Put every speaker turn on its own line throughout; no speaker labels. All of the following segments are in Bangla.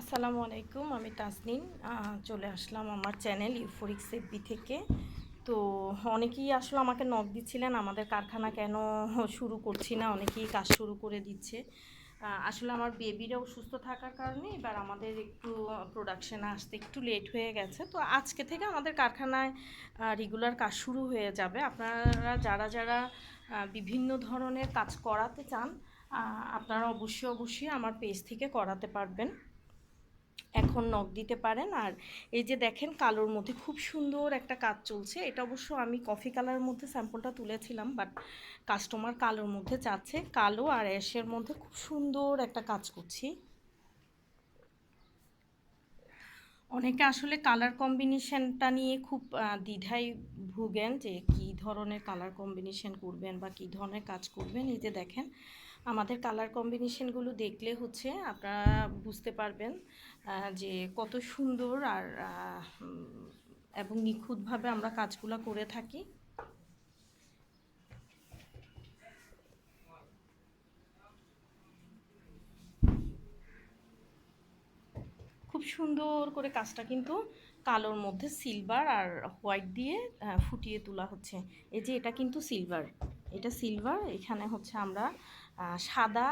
আসসালামু আলাইকুম, আমি তাসনিন চলে আসলাম আমার চ্যানেল ইউফোরিক সেফবি থেকে। তো অনেকেই আসলে আমাকে নক দিচ্ছিলেন, আমাদের কারখানা কেন শুরু করছি না, অনেকেই কাজ শুরু করে দিচ্ছে। আসলে আমার বেবিরাও সুস্থ থাকার কারণে এবার আমাদের একটু প্রোডাকশানে আসতে একটু লেট হয়ে গেছে। তো আজকে থেকে আমাদের কারখানায় রেগুলার কাজ শুরু হয়ে যাবে। আপনারা যারা যারা বিভিন্ন ধরনের কাজ করাতে চান আপনারা অবশ্যই অবশ্যই আমার পেজ থেকে করাতে পারবেন। এখন নখ দিতে পারেন। আর এই যে দেখেন কালোর মধ্যে খুব সুন্দর একটা কাজ চলছে। এটা অবশ্য আমি কফি কালারের মধ্যে স্যাম্পলটা তুলেছিলাম বাট কাস্টমার কালোর মধ্যে চাচ্ছে। কালো আর অ্যাশের মধ্যে খুব সুন্দর একটা কাজ করছি। অনেকে আসলে কালার কম্বিনেশনটা নিয়ে খুব দ্বিধায় ভুগেন যে কি ধরনের কালার কম্বিনেশন করবেন বা কি ধরনের কাজ করবেন। এই যে দেখেন, আমাদের কালার কম্বিনেশনগুলো দেখলে হচ্ছে আপনারা বুঝতে পারবেন যে কত সুন্দর আর এবং নিখুঁতভাবে আমরা কাজগুলো করে থাকি খুব সুন্দর করে কাজটা কিন্তু কালোর মধ্যে সিলভার আর হোয়াইট দিয়ে ফুটিয়ে তোলা হচ্ছে। এই যে এটা কিন্তু সিলভার এটা সিলভার এখানে হচ্ছে আমরা সাদা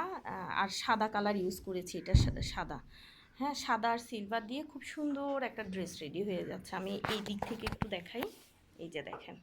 আর সাদা কালার ইউজ করেছি এটা সাদা। হ্যাঁ সাদা আর সিলভার দিয়ে খুব সুন্দর একটা ড্রেস রেডি হয়ে যাচ্ছে। আমি এই দিক থেকে একটু দেখাই। এই যে দেখেন।